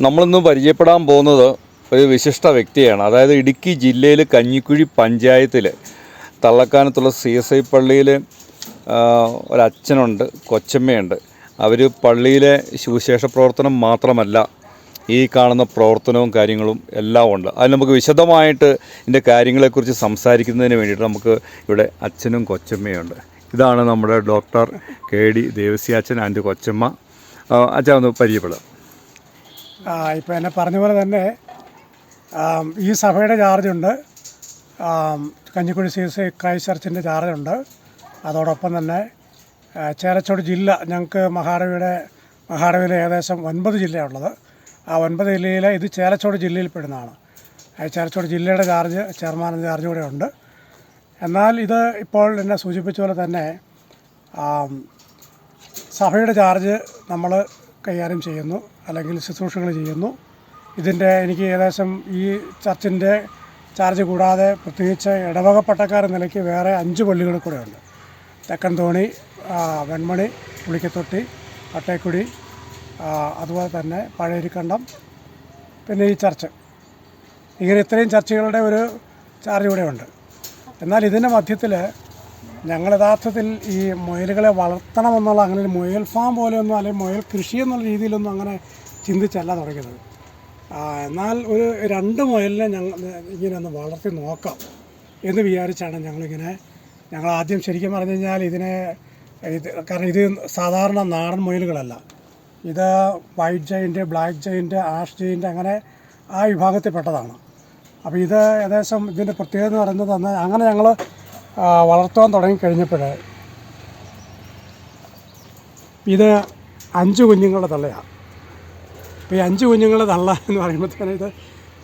നമ്മളിന്ന് പരിചയപ്പെടാൻ പോകുന്നത് ഒരു വിശിഷ്ട വ്യക്തിയാണ്. അതായത് ഇടുക്കി ജില്ലയിൽ കഞ്ഞിക്കുഴി പഞ്ചായത്തിൽ തള്ളക്കാനത്തുള്ള സി എസ് ഐ പള്ളിയിൽ ഒരച്ഛനുണ്ട് കൊച്ചമ്മയുണ്ട്. അവർ പള്ളിയിലെ സുവിശേഷ പ്രവർത്തനം മാത്രമല്ല ഈ കാണുന്ന പ്രവർത്തനവും കാര്യങ്ങളും എല്ലാം ഉണ്ട്. അതിൽ നമുക്ക് വിശദമായിട്ട് ഇതിന്റെ കാര്യങ്ങളെക്കുറിച്ച് സംസാരിക്കുന്നതിന് വേണ്ടിയിട്ട് നമുക്ക് ഇവിടെ അച്ഛനും കൊച്ചമ്മയുണ്ട്. ഇതാണ് നമ്മുടെ doctor K D Devasyachan and കൊച്ചമ്മ. അച്ഛൻ ഒന്ന് ഇപ്പോൾ എന്നെ പറഞ്ഞ പോലെ തന്നെ ഈ സഭയുടെ ചാർജുണ്ട് കഞ്ഞിക്കുഴി സി ഐ ക്രൈസ്റ്റ് ചർച്ചിന്റെ ചാർജുണ്ട് അതോടൊപ്പം തന്നെ ചേലച്ചോട് ജില്ല ഞങ്ങൾക്ക് മഹാടവിയുടെ മഹാടവിയിൽ ഏകദേശം ഒൻപത് ജില്ലയുള്ളത് ആ ഒൻപത് ജില്ലയിലെ ഇത് ചേലച്ചോട് ജില്ലയിൽ പെടുന്നതാണ്. ആ ചേലച്ചോട് ജില്ലയുടെ ചാർജ് ചെയർമാൻ ചാർജ് കൂടെ ഉണ്ട്. എന്നാൽ ഇത് ഇപ്പോൾ എന്നെ സൂചിപ്പിച്ച പോലെ തന്നെ സഭയുടെ ചാർജ് നമ്മൾ കൈകാര്യം ചെയ്യുന്നു അല്ലെങ്കിൽ ശുശ്രൂഷകൾ ചെയ്യുന്നു. ഇതിന്റെ എനിക്ക് ഏകദേശം ഈ ചർച്ചിന്റെ ചാർജ് കൂടാതെ പ്രത്യേകിച്ച് ഇടവക നിലയ്ക്ക് വേറെ അഞ്ച് പള്ളികൾ കൂടെ ഉണ്ട് തെക്കൻ തോണി വെൺമണി പുളിക്കത്തൊട്ടി പട്ടേക്കുടി അതുപോലെ തന്നെ പഴയരിക്കണ്ടം പിന്നെ ഈ ചർച്ച്. ഇങ്ങനെ ഇത്രയും ചർച്ചകളുടെ ഒരു ചാർജ് ഇവിടെ ഉണ്ട് എന്നാൽ ഇതിന്റെ മധ്യത്തിൽ ഞങ്ങൾ യഥാർത്ഥത്തിൽ ഈ മുയലുകളെ വളർത്തണമെന്നുള്ള അങ്ങനെ ഒരു മുയൽ ഫാം പോലെയൊന്നും അല്ലെങ്കിൽ മുയൽ കൃഷി എന്നുള്ള രീതിയിലൊന്നും അങ്ങനെ ചിന്തിച്ചല്ല തുടങ്ങിയത്. എന്നാൽ ഒരു രണ്ട് മുയലിനെ ഞങ്ങൾ ഇങ്ങനെ ഒന്ന് വളർത്തി നോക്കാം എന്ന് വിചാരിച്ചാണ് ഞങ്ങളിങ്ങനെ ഞങ്ങൾ ആദ്യം ശരിക്കും പറഞ്ഞു കഴിഞ്ഞാൽ ഇതിനെ ഇത് കാരണം ഇത് സാധാരണ നാടൻ മുയലുകളല്ല. ഇത് white giant black giant ash giant അങ്ങനെ ആ വിഭാഗത്തിൽപ്പെട്ടതാണ്. അപ്പോൾ ഇത് ഏകദേശം ഇതിന്റെ പ്രത്യേകത എന്ന് പറയുന്നത് അങ്ങനെ ഞങ്ങൾ വളർത്താൻ തുടങ്ങിക്കഴിഞ്ഞപ്പോൾ ഇത് അഞ്ച് കുഞ്ഞുങ്ങളുടെ തള്ളയാണ് അപ്പോൾ ഈ അഞ്ച് കുഞ്ഞുങ്ങളുടെ തള്ള എന്ന് പറയുമ്പോഴത്തേനും ഇത്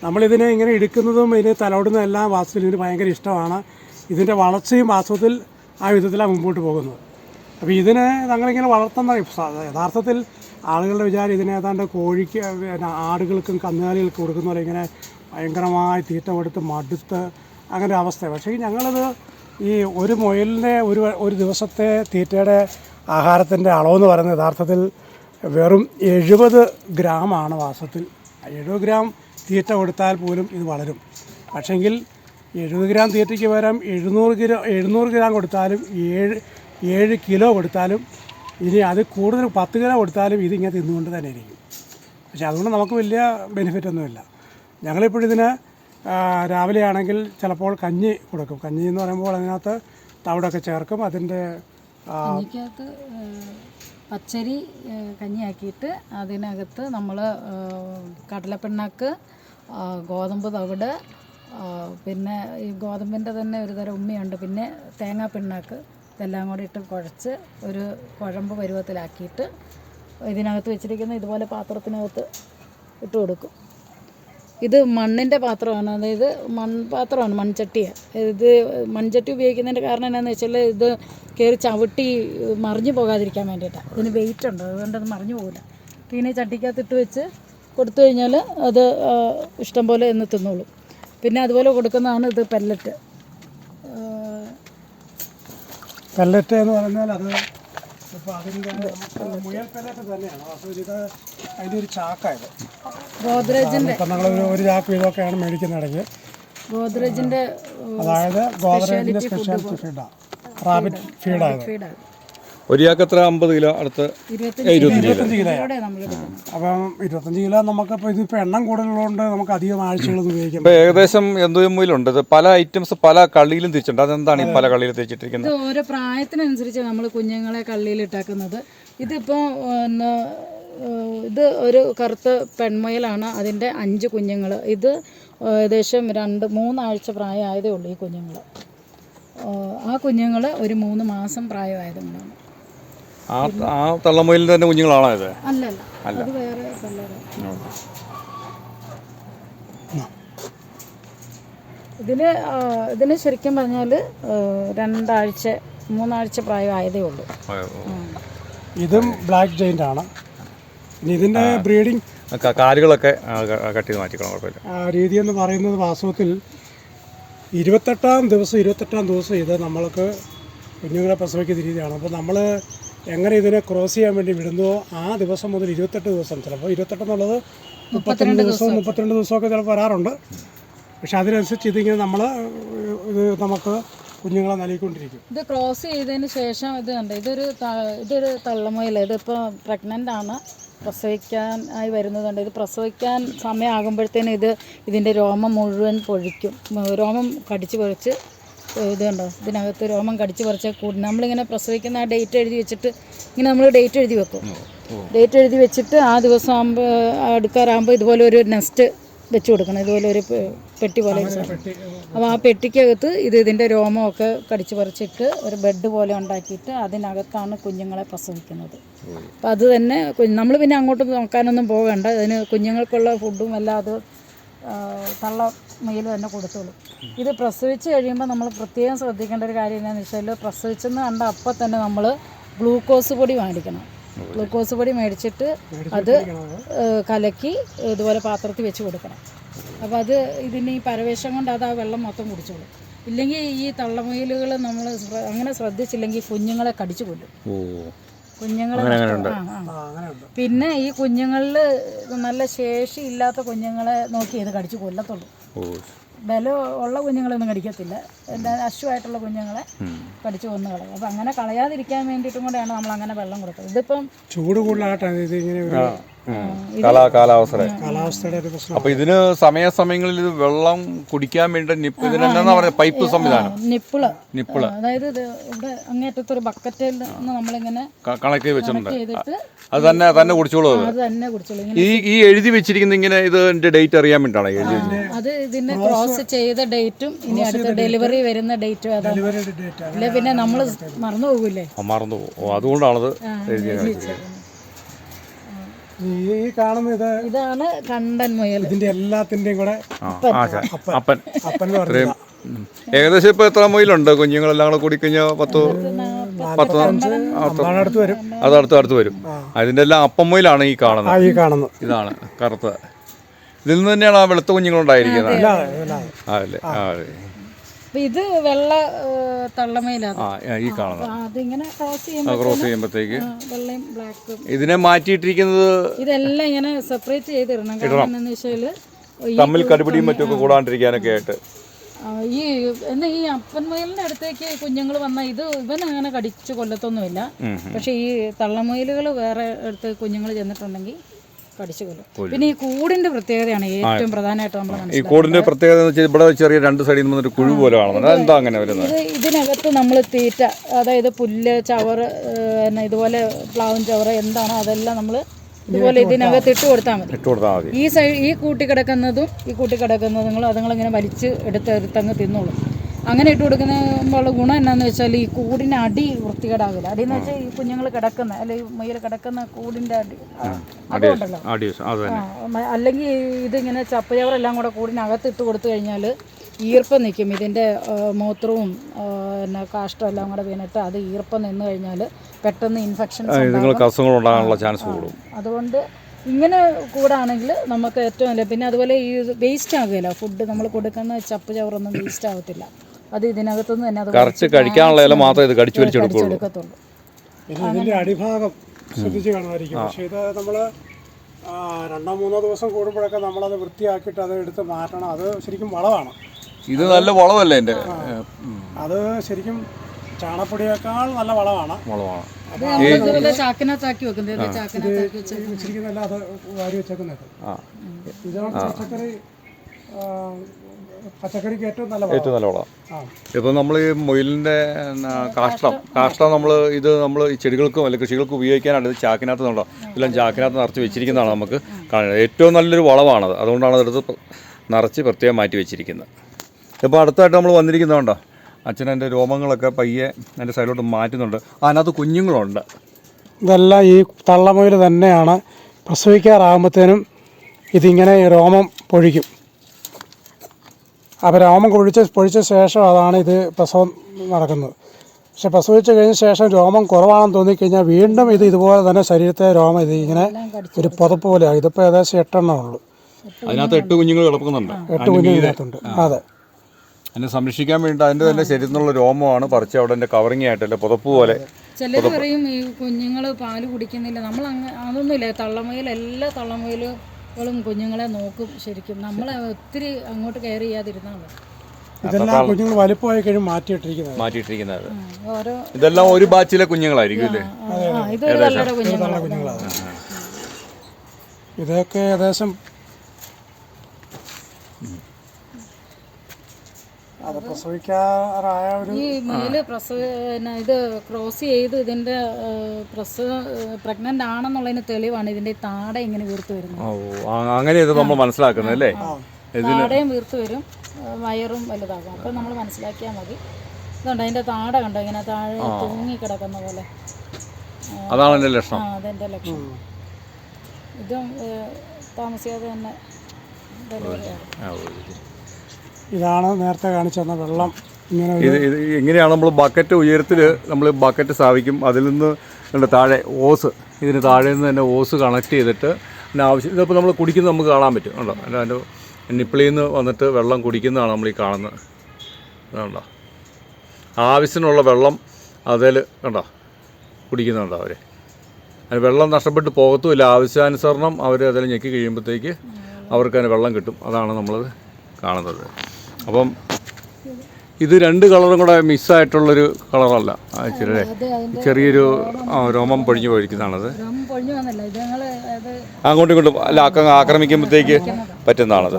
നമ്മളിതിനെ ഇങ്ങനെ എടുക്കുന്നതും ഇതിനെ തലോടുന്നതും എല്ലാം വാസ്തവത്തിൽ ഇതിന് ഭയങ്കര ഇഷ്ടമാണ്. ഇതിന്റെ വളർച്ചയും വാസ്തവത്തിൽ ആ വിധത്തിലാണ് മുമ്പോട്ട് പോകുന്നത്. അപ്പോൾ ഇതിനെ ഞങ്ങളിങ്ങനെ വളർത്തുന്ന യഥാർത്ഥത്തിൽ ആളുകളുടെ വിചാരം ഇതിനെ ഏതാണ്ട് കോഴിക്ക് പിന്നെ ആടുകൾക്കും കന്നുകാലികൾക്കും കൊടുക്കുന്ന പോലെ ഇങ്ങനെ ഭയങ്കരമായി തീറ്റ കൊടുത്ത് മടുത്ത് അങ്ങനെ ഒരു അവസ്ഥ പക്ഷേ ഞങ്ങളത് ഈ ഒരു മുയലിന്റെ ഒരു ഒരു ദിവസത്തെ തീറ്റയുടെ ആഹാരത്തിന്റെ അളവെന്ന് പറയുന്നത് യഥാർത്ഥത്തിൽ വെറും എഴുപത് ഗ്രാമാണ് വാസത്തിൽ എഴുപത് ഗ്രാം തീറ്റ കൊടുത്താൽ പോലും ഇത് വളരും. പക്ഷെങ്കിൽ എഴുപത് ഗ്രാം തീറ്റയ്ക്ക് പകരം എഴുന്നൂറ് ഗ്രാം എഴുന്നൂറ് ഗ്രാം കൊടുത്താലും ഏഴ് ഏഴ് കിലോ കൊടുത്താലും ഇനി അത് കൂടുതൽ പത്ത് കിലോ കൊടുത്താലും ഇതിങ്ങനെ തിന്നുകൊണ്ട് തന്നെ ഇരിക്കും. പക്ഷേ അതുകൊണ്ട് നമുക്ക് വലിയ ബെനിഫിറ്റ് ഒന്നുമില്ല ആ, രാവിലെ ആണെങ്കിൽ ചിലപ്പോൾ കഞ്ഞി കൊടുക്കും. കഞ്ഞി എന്ന് പറയുമ്പോൾ അതിനകത്ത് തവിടൊക്കെ ചേർക്കും. അതിന്റെ കഞ്ഞിക്കകത്ത് പച്ചരി കഞ്ഞിയാക്കിയിട്ട് അതിനകത്ത് നമ്മൾ കടലപ്പിണ്ണാക്ക് ഗോതമ്പ് തവിട് പിന്നെ ഈ ഗോതമ്പിന്റെ തന്നെ ഒരു തരം ഉമ്മിയുണ്ട് പിന്നെ തേങ്ങാ പിണ്ണാക്ക് ഇതെല്ലാം കൂടി ഇട്ട് കുഴച്ച് ഒരു കുഴമ്പ് പരുവത്തിലാക്കിയിട്ട് ഇതിനകത്ത് വെച്ചിരിക്കുന്ന ഇതുപോലെ പാത്രത്തിനകത്ത് ഇട്ട് കൊടുക്കും. ഇത് മണ്ണിന്റെ പാത്രമാണ്. അതായത് മൺപാത്രമാണ് മൺചട്ടിയാണ് ഇത് മൺചട്ടി ഉപയോഗിക്കുന്നതിന്റെ കാരണം എന്താണെന്ന് വെച്ചാൽ ഇത് കയറി ചവിട്ടി മറിഞ്ഞു പോകാതിരിക്കാൻ വേണ്ടിയിട്ടാണ് ഇതിന് വെയിറ്റ് ഉണ്ട്. അതുകൊണ്ട് അത് മറിഞ്ഞു പോകില്ല പിന്നെ ചട്ടിക്കകത്ത് ഇട്ട് വെച്ച് കൊടുത്തു കഴിഞ്ഞാൽ അത് ഇഷ്ടം പോലെ എന്ന് തിന്നോളും. പിന്നെ അതുപോലെ കൊടുക്കുന്നതാണ് ഇത് പെല്ലറ്റ് പെല്ലറ്റ് എന്ന് പറഞ്ഞാൽ അത് അതിന്റെ ഒരു ചാക്കായത്. ഗോദ്രേജിന്റെ ഇപ്പം നമ്മൾ ഒരു ഒരു ചാക്ക് വീതമൊക്കെയാണ് മേടിക്കുന്നിടയ്ക്ക്. ഗോദ്രേജിന്റെ അതായത് ഗോദ്രേജിന്റെ സ്പെഷ്യാലിറ്റി ഫീഡാണ് റാബിറ്റ് ഫീഡായത് ഒരു ചാക്ക് എത്ര? അമ്പത് കിലോ അടുത്ത് ഇരുപത്തഞ്ച് ഇരുപത്തഞ്ച് കിലോ. അപ്പം ഇരുപത്തഞ്ച് കിലോ നമുക്കിപ്പോൾ ഇതിപ്പോൾ എണ്ണം കൂടുതലുള്ളതുകൊണ്ട് നമുക്ക് അധികം ആഴ്ചകളൊന്നും ഉപയോഗിക്കാം ഇപ്പൊ ഏകദേശം എന്തോരം മുയിലുണ്ട് ഇത് പല ഐറ്റംസ് പല കള്ളിയിലും തിരിച്ചിട്ടുണ്ട് അതെന്താണ് ഈ പല കള്ളിയിൽ തിരിച്ചിട്ടിരിക്കുന്നത് ഇത് ഓരോ പ്രായത്തിനനുസരിച്ച് നമ്മൾ കുഞ്ഞുങ്ങളെ കള്ളിയിൽ ഇട്ടാക്കുന്നത്. ഇതിപ്പോൾ പിന്നെ, ഇത് ഒരു കറുത്ത പെൺമുയലാണ് അതിന്റെ അഞ്ച് കുഞ്ഞുങ്ങൾ ഇത് ഏകദേശം രണ്ട് മൂന്നാഴ്ച പ്രായമായതേ ഉള്ളൂ ഈ കുഞ്ഞുങ്ങൾ ആ കുഞ്ഞുങ്ങൾ ഒരു മൂന്ന് മാസം പ്രായമായതുകൊണ്ടാണ് ആ ആ തള്ളമുയിലിന്റെ തന്നെ കുഞ്ഞുങ്ങളാണോ ഇത് അല്ലല്ല അത് വേറെ കല്ലറ ഇതിന് ആ, ഇതിന് ശരിക്കും പറഞ്ഞാൽ രണ്ടാഴ്ച മൂന്നാഴ്ച പ്രായമായതേ ഉള്ളൂ. ഇതും ബ്ലാക്ക് ജെയിന്റ് ആണ്. ഇനി ഇതിന്റെ ബ്രീഡിങ് കാലുകളൊക്കെ കട്ടി ചെയ്ത് മാറ്റിക്കണം കുഴപ്പമില്ല. രീതി എന്ന് പറയുന്നത് വാസ്തവത്തിൽ ഇരുപത്തെട്ടാം ദിവസം ഇരുപത്തെട്ടാം ദിവസം ഇത് നമ്മൾക്ക് കുഞ്ഞുങ്ങളെ പ്രസവിക്കുന്ന രീതിയാണ്. അപ്പോൾ നമ്മൾ എങ്ങനെ ഇതിനെ ക്രോസ് ചെയ്യാൻ വേണ്ടി വിടുന്നുവോ ആ ദിവസം മുതൽ ഇരുപത്തെട്ട് ദിവസം ചിലപ്പോൾ ഇരുപത്തെട്ട് എന്നുള്ളത് മുപ്പത്തിരണ്ട് ദിവസവും മുപ്പത്തിരണ്ട് ദിവസമൊക്കെ ചിലപ്പോൾ വരാറുണ്ട്. പക്ഷെ അതിനനുസരിച്ച് ഇതിങ്ങനെ നമ്മൾ ഇത് നമുക്ക് കുഞ്ഞുങ്ങളെ നൽകിക്കൊണ്ടിരിക്കും. ഇത് ക്രോസ് ചെയ്തതിന് ശേഷം ഇത് കണ്ട? ഇതൊരു ഇതൊരു തള്ളമയില. ഇതിപ്പോൾ പ്രഗ്നന്റ് ആണ്. പ്രസവിക്കാൻ ആയി വരുന്നതുണ്ട് ഇത് പ്രസവിക്കാൻ സമയമാകുമ്പോഴത്തേനും ഇത് ഇതിന്റെ രോമം മുഴുവൻ പൊഴിക്കും. രോമം കടിച്ച് പറിച്ച് ഇത് കണ്ടോ? ഇതിനകത്ത് രോമം കടിച്ച് കുറച്ച് കൂടും നമ്മളിങ്ങനെ പ്രസവിക്കുന്ന ആ ഡേറ്റ് എഴുതി വെച്ചിട്ട് ഇങ്ങനെ നമ്മൾ ഡേറ്റ് എഴുതി വെക്കും. ഡേറ്റ് എഴുതി വെച്ചിട്ട് ആ ദിവസം ആകുമ്പോൾ അടുക്കാറാകുമ്പോൾ ഇതുപോലെ ഒരു നെസ്റ്റ് വെച്ച് കൊടുക്കണം. ഇതുപോലെ ഒരു പെട്ടി പോലെ അപ്പോൾ ആ പെട്ടിക്കകത്ത് ഇത് ഇതിന്റെ രോമമൊക്കെ കടിച്ച് പറിച്ചിട്ട് ഒരു ബെഡ് പോലെ ഉണ്ടാക്കിയിട്ട് അതിനകത്താണ് കുഞ്ഞുങ്ങളെ പ്രസവിക്കുന്നത്. അപ്പോൾ അത് തന്നെ നമ്മൾ പിന്നെ അങ്ങോട്ട് നോക്കാനൊന്നും പോകണ്ട അതിന് കുഞ്ഞുങ്ങൾക്കുള്ള ഫുഡും എല്ലാം അത് തള്ള മുയിൽ തന്നെ കൊടുത്തോളും. ഇത് പ്രസവിച്ച് കഴിയുമ്പോൾ നമ്മൾ പ്രത്യേകം ശ്രദ്ധിക്കേണ്ട ഒരു കാര്യം എന്താണെന്ന് വെച്ചാൽ പ്രസവിച്ചെന്ന് കണ്ട അപ്പം തന്നെ നമ്മൾ ഗ്ലൂക്കോസ് പൊടി മേടിക്കണം ഗ്ലൂക്കോസ് പൊടി മേടിച്ചിട്ട് അത് കലക്കി ഇതുപോലെ പാത്രത്തിൽ വെച്ച് കൊടുക്കണം. അപ്പോൾ അത് ഇതിന് ഈ പരവേശം കൊണ്ട് അത് ആ വെള്ളം മൊത്തം കുടിച്ചോളും. ഇല്ലെങ്കിൽ ഈ തള്ളമുയിലുകൾ നമ്മൾ അങ്ങനെ ശ്രദ്ധിച്ചില്ലെങ്കിൽ കുഞ്ഞുങ്ങളെ കടിച്ചു കൊല്ലും. അങ്ങനെയുണ്ട്. പിന്നെ ഈ കുഞ്ഞുങ്ങളിൽ നല്ല ശേഷി ഇല്ലാത്ത കുഞ്ഞുങ്ങളെ നോക്കി ഇത് കടിച്ചു കൊല്ലത്തുള്ളൂ. ബല ഉള്ള കുഞ്ഞുങ്ങളൊന്നും കടിക്കത്തില്ല. എന്താ അശ്വമായിട്ടുള്ള കുഞ്ഞുങ്ങളെ കടിച്ചു കൊന്നു കളയും. അപ്പം അങ്ങനെ കളയാതിരിക്കാൻ വേണ്ടിയിട്ടും കൂടെയാണ് നമ്മൾ അങ്ങനെ വെള്ളം കൊടുക്കുന്നത്. ഇതിപ്പം ചൂട് കൂടുതലായിട്ടാണ് ഇത് ഇങ്ങനെ കാലാ കാലാവസ്ഥ കാലാവസ്ഥയുടെ ഒരു പ്രശ്നം. അപ്പൊ ഇതിന് സമയാസമയങ്ങളിൽ ഇത് വെള്ളം കുടിക്കാൻ വേണ്ടി നിപ്പ് ഇതിനെന്താ പറയുക? പൈപ്പ് സംവിധാനം. നിപ്പിൾ. നിപ്പിൾ. അതായത് ഇത് ഇവിടെ അങ്ങേറ്റത്തെ ഒരു ബക്കറ്റിൽ നിന്ന് നമ്മളിങ്ങനെ കണക്ട് ചെയ്ത് വെച്ചിട്ടുണ്ട്. ചെയ്തിട്ട് അത് തന്നെ തന്നെ കുടിച്ചോളൂ അത്. അത് തന്നെ കുടിച്ചോളൂ. ഇങ്ങനെ ഈ ഈ എഴുതി വെച്ചിരിക്കുന്ന ഇങ്ങനെ ഇതിന്റെ ഡേറ്റ് അറിയാൻ വേണ്ടിയിട്ടാണ് എഴുതി വെച്ചിരിക്കുന്നത്. അത് ഇതിന്റെ ക്രോസ് ചെയ്ത ഡേറ്റും ഇനി അടുത്ത ഡെലിവറി വരുന്ന ഡേറ്റും അതാണ്. ഡെലിവറി ഡേറ്റ് ഇല്ല പിന്നെ നമ്മൾ മറന്നു പോകില്ലേ ആ, മറന്നു പോകും ഓ അതുകൊണ്ടാണത് എഴുതി വെച്ചിരിക്കുന്നത് ഈ കാണുന്ന ഇത് ഇതാണ് കണ്ടൻ മുയൽ. ഇതിന്റെ എല്ലാത്തിന്റെയും കൂടെ അപ്പൻ. അപ്പൻ. പറഞ്ഞ ഏകദേശം ഇപ്പൊ എത്ര മൊയിലുണ്ട്? കുഞ്ഞുങ്ങളെല്ലാം കൂടെ കൂടി കഴിഞ്ഞാൽ പത്ത് പത്ത് അടുത്ത് വരും. അത് അടുത്ത് അടുത്ത് വരും. അതിന്റെ എല്ലാം അപ്പം മൊയിലാണ് ഈ കാണുന്നത്. ഈ കാണുന്നത്. ഇതാണ് കറുത്തത്. ഇതിൽ നിന്ന് തന്നെയാണ് ആ വെളുത്ത കുഞ്ഞുങ്ങളുണ്ടായിരിക്കുന്നത്. ആ. അപ്പൊ ഇത് വെള്ള തള്ളമയിലാണ് ഈ കാണുന്നത്. അതിങ്ങനെ ക്രോസ് ചെയ്യുമ്പോൾ ക്രോസ് ചെയ്യുമ്പോഴത്തേക്ക് വെള്ളയും ബ്ലാക്കും ഇതിനെ മാറ്റിയിട്ടിരിക്കുന്നത് ഇതെല്ലാം ഇങ്ങനെ സെപ്പറേറ്റ് ചെയ്തിടണം. കാരണം എന്താണെന്ന് വെച്ചാൽ ഈ തമ്മിൽ കടുപിടിയും മറ്റൊക്കെ കൂടാണ്ടിരിക്കാനൊക്കെ ആയിട്ട്. ഈ എന്നാ ഈ അപ്പൻ മുയലിന്റെ അടുത്തേക്ക് കുഞ്ഞുങ്ങൾ വന്നാൽ ഇത് ഇവൻ അങ്ങനെ കടിച്ചു കൊല്ലത്തൊന്നുമില്ല. പക്ഷെ ഈ തള്ളമുയലുകൾ വേറെ അടുത്ത് കുഞ്ഞുങ്ങൾ ചെന്നിട്ടുണ്ടെങ്കിൽ കടിച്ചു കൊല്ലും. പിന്നെ ഈ കൂടിന്റെ പ്രത്യേകതയാണ് ഏറ്റവും പ്രധാനമായിട്ട് നമ്മൾ ഈ കൂടിന്റെ പ്രത്യേകത എന്ന് വെച്ചാൽ ഇവിടെ ചെറിയ രണ്ട് സൈഡിൽ നിന്ന് ഒരു കുഴു പോലെ അതെന്താ അങ്ങനെ വരുന്നത്? ഇത് ഇതിനകത്ത് നമ്മൾ തീറ്റ അതായത് പുല്ല് ചവറ് പിന്നെ ഇതുപോലെ പ്ലാവും ചവറ് എന്താണോ അതെല്ലാം നമ്മൾ ഇതുപോലെ ഇതിനകത്ത് ഇട്ട് കൊടുത്താൽ മതി. ഇട്ട് കൊടുത്താൽ മതി. ഈ സൈഡ് ഈ കൂട്ടി കിടക്കുന്നതും ഈ കൂട്ടി കിടക്കുന്നതും അതുങ്ങളിങ്ങനെ വലിച്ച് എടുത്ത് എടുത്തങ്ങ് തിന്നോളും. അങ്ങനെ ഇട്ട് കൊടുക്കുമ്പോൾ ഗുണം എന്നാന്ന് വെച്ചാൽ ഈ കൂടിന് അടി വൃത്തികേടാവില്ല. അടി എന്ന് വെച്ചാൽ ഈ കുഞ്ഞുങ്ങൾ കിടക്കുന്ന അല്ലെങ്കിൽ മുയൽ കിടക്കുന്ന കൂടിന്റെ അടി. അതുകൊണ്ടല്ലോ അല്ലെങ്കിൽ ഇതിങ്ങനെ ചപ്പുചവറെല്ലാം കൂടെ കൂടിനകത്ത് ഇട്ട് കൊടുത്തു കഴിഞ്ഞാൽ ഈർപ്പം നിൽക്കും ഇതിന്റെ മൂത്രവും പിന്നെ കാഷ്ടം എല്ലാം കൂടെ വീണിട്ട് അത് ഈർപ്പം നിന്ന് കഴിഞ്ഞാൽ പെട്ടെന്ന് ഇൻഫെക്ഷൻ ഉണ്ടാകാനുള്ള ചാൻസ് കൂടും. അതുകൊണ്ട് ഇങ്ങനെ കൂടാണെങ്കിൽ നമുക്ക് ഏറ്റവും നല്ല പിന്നെ അതുപോലെ ഈ വേസ്റ്റ് ആകുകയില്ല. ഫുഡ് നമ്മൾ കൊടുക്കുന്ന ചപ്പ് ചവറൊന്നും വേസ്റ്റ് ആകത്തില്ല അത് ഇതിനകത്തുനിന്ന് തന്നെ അത് കറച്ച് കഴിക്കാനുള്ള ഇല മാത്രമേ ഇത് കടിച്ചു വലിച്ചെടുക്കുള്ളൂ എടുക്കത്തുള്ളൂ. ഇതിന്റെ അടിഭാഗം ശ്രദ്ധിച്ച് കാണുമായിരിക്കും. പക്ഷെ ഇത് നമ്മൾ രണ്ടോ മൂന്നോ ദിവസം കൂടുമ്പോഴൊക്കെ നമ്മളത് വൃത്തിയാക്കിയിട്ട് അത് എടുത്ത് മാറ്റണം. അത് ശരിക്കും വളമാണ്. ഇത് നല്ല വളമല്ലേ എന്റെ അത് ശരിക്കും ചാണപ്പൊടിയേക്കാൾ നല്ല വളമാണ്. വളമാണ്. അത് നമ്മൾ ഇതുപോലെ ചാക്കിനകത്താക്കി വെക്കുന്നത്. ചാക്കിനകത്താക്കി വെച്ച് വെച്ചിരിക്കുന്നല്ല അത് വാരി വെച്ചേക്കുന്നത്. ആ. ഇതാണ് പച്ചക്കറി പച്ചക്കറിക്ക് ഏറ്റവും നല്ല വളം ഏറ്റവും നല്ല വളമാണ് ആ. ഇപ്പം നമ്മൾ ഈ മുയലിന്റെ കാഷ്ടം കാഷ്ടം നമ്മൾ ഇത് നമ്മൾ ഈ ചെടികൾക്കും അല്ലെങ്കിൽ കൃഷികൾക്കും ഉപയോഗിക്കാനാണ്. ഇത് ചാക്കിനകത്ത് നിന്നുണ്ടോ? എല്ലാം ചാക്കിനകത്ത് നിറച്ച് വെച്ചിരിക്കുന്നതാണ് നമുക്ക്. കാണുന്നത് ഏറ്റവും നല്ലൊരു വളമാണത്. അതുകൊണ്ടാണ് അതെടുത്ത് നിറച്ച് പ്രത്യേകം മാറ്റി വെച്ചിരിക്കുന്നത്. ഇപ്പോൾ അടുത്തായിട്ട് നമ്മൾ വന്നിരിക്കുന്നതുകൊണ്ടോ അച്ഛൻ എന്റെ രോമങ്ങളൊക്കെ പയ്യെ എന്റെ സൈഡിലോട്ട് മാറ്റുന്നുണ്ട്. അതിനകത്ത് കുഞ്ഞുങ്ങളുണ്ട്. ഇതെല്ലാം ഈ തള്ളമുയിൽ തന്നെയാണ്. പ്രസവിക്കാറാകുമ്പോഴത്തേനും ഇതിങ്ങനെ രോമം പൊഴിക്കും. അപ്പോൾ രോമം കുഴിച്ച് പൊഴിച്ച ശേഷം അതാണ് ഇത് പ്രസവം നടക്കുന്നത്. പക്ഷെ പ്രസവിച്ച് കഴിഞ്ഞ ശേഷം രോമം കുറവാണെന്ന് തോന്നിക്കഴിഞ്ഞാൽ വീണ്ടും ഇത് ഇതുപോലെ തന്നെ ശരീരത്തെ രോമം ഇത് ഇങ്ങനെ ഒരു പുതപ്പ് പോലെയാണ് ഇതിപ്പോൾ ഏകദേശം എട്ടെണ്ണം ഉള്ളൂ. അതിനകത്ത് എട്ട് കുഞ്ഞുങ്ങൾ കിടക്കുന്നുണ്ട്. എട്ട് കുഞ്ഞുങ്ങളുണ്ട് അതെ. അതിനെ സംരക്ഷിക്കാൻ വേണ്ടി അതിന്റെ തന്നെ ശരീരത്തിനുള്ള രോമമാണ് പറിച്ച് അവിടെ എന്റെ കവറിങ് ആയിട്ടല്ലേ പുതപ്പ് പോലെ ചിലർ പറയും ഈ കുഞ്ഞുങ്ങൾ പാൽ കുടിക്കുന്നില്ല. നമ്മൾ അങ്ങ് അതൊന്നുമില്ല. തള്ളമയിൽ എല്ലാ തള്ളമുയലുകളും കുഞ്ഞുങ്ങളെ നോക്കും ശരിക്കും. നമ്മൾ ഒത്തിരി അങ്ങോട്ട് കെയർ ചെയ്യാതിരുന്നാൽ ഇതെല്ലാം കുഞ്ഞുങ്ങൾ വലുപ്പമായി കഴിയും മാറ്റിയിട്ടിരിക്കുന്നത്. മാറ്റിയിട്ടിരിക്കുന്നത്. ഓരോ ഇതെല്ലാം ഒരു ബാച്ചിലെ കുഞ്ഞുങ്ങളായിരിക്കും അല്ലേ? ഇതൊരു തള്ളയുടെ കുഞ്ഞുങ്ങളാണ്. ഇതൊക്കെ ഏകദേശം അത് പ്രസവിക്കാറായ ഒരു ഈ മുയൽ പ്രസവ ഇത് ക്രോസ് ചെയ്ത് ഇതിന്റെ പ്രസവ പ്രഗ്നന്റ് ആണെന്നുള്ളതിന് തെളിവാണ് ഇതിന്റെ താട ഇങ്ങനെ വീർത്ത് വരുന്നത്. ഓ അങ്ങനെ ഇത് നമ്മൾ മനസ്സിലാക്കുന്നത് അല്ലേ? താടയും വീർത്ത് വരും വയറും വലുതാകും. അപ്പോൾ നമ്മൾ മനസ്സിലാക്കിയാൽ മതി. ഇതുണ്ട് അതിന്റെ താട കണ്ടോ? ഇങ്ങനെ താഴെ തൂങ്ങി കിടക്കുന്ന പോലെ. അതാണ് എന്റെ ലക്ഷണം. അതെന്റെ ലക്ഷണം. ഇതും താമസിയാതെ തന്നെ ഡെലിവറി ആകും ആ, ഓ, ശരി. ഇതാണ് നേരത്തെ കാണിച്ചു തന്ന വെള്ളം. ഇങ്ങനെ ഇത് നമ്മൾ ബക്കറ്റ് ഉയരത്തിൽ നമ്മൾ ബക്കറ്റ് സ്ഥാപിക്കും. അതിൽ നിന്ന് താഴെ ഓസ്. ഇതിന് താഴെ നിന്ന് തന്നെ ഓസ് കണക്ട് ചെയ്തിട്ട് പിന്നെ ആവശ്യം ഇതിപ്പോൾ നമ്മൾ കുടിക്കുന്നത് നമുക്ക് കാണാൻ പറ്റും. ഉണ്ടോ അല്ല അതിന്റെ നിപ്പിളിൽ നിന്ന് വന്നിട്ട് വെള്ളം കുടിക്കുന്നതാണ് നമ്മൾ ഈ കാണുന്നത്. കണ്ടോ ആവശ്യത്തിനുള്ള വെള്ളം അതിൽ കണ്ടോ കുടിക്കുന്നുണ്ടോ അവർ അതിന് വെള്ളം നഷ്ടപ്പെട്ട് പോകത്തുമില്ല. ആവശ്യാനുസരണം അവർ അതിൽ ഞെക്കി കഴിയുമ്പോഴത്തേക്ക് അവർക്ക് അതിന് വെള്ളം കിട്ടും. അതാണ് നമ്മളത് കാണുന്നത്. അപ്പം ഇത് രണ്ട് കളറും കൂടെ മിസ്സായിട്ടുള്ളൊരു കളറല്ല. ആ ഇച്ചിരി അത് അതിന്റെ ചെറിയൊരു രോമം പൊഴിഞ്ഞു പോയിരിക്കുന്നതാണത്. അങ്ങോട്ടും ഇങ്ങോട്ടും അല്ല ആക്രമിക്കുമ്പോഴത്തേക്ക് പറ്റുന്നതാണത്.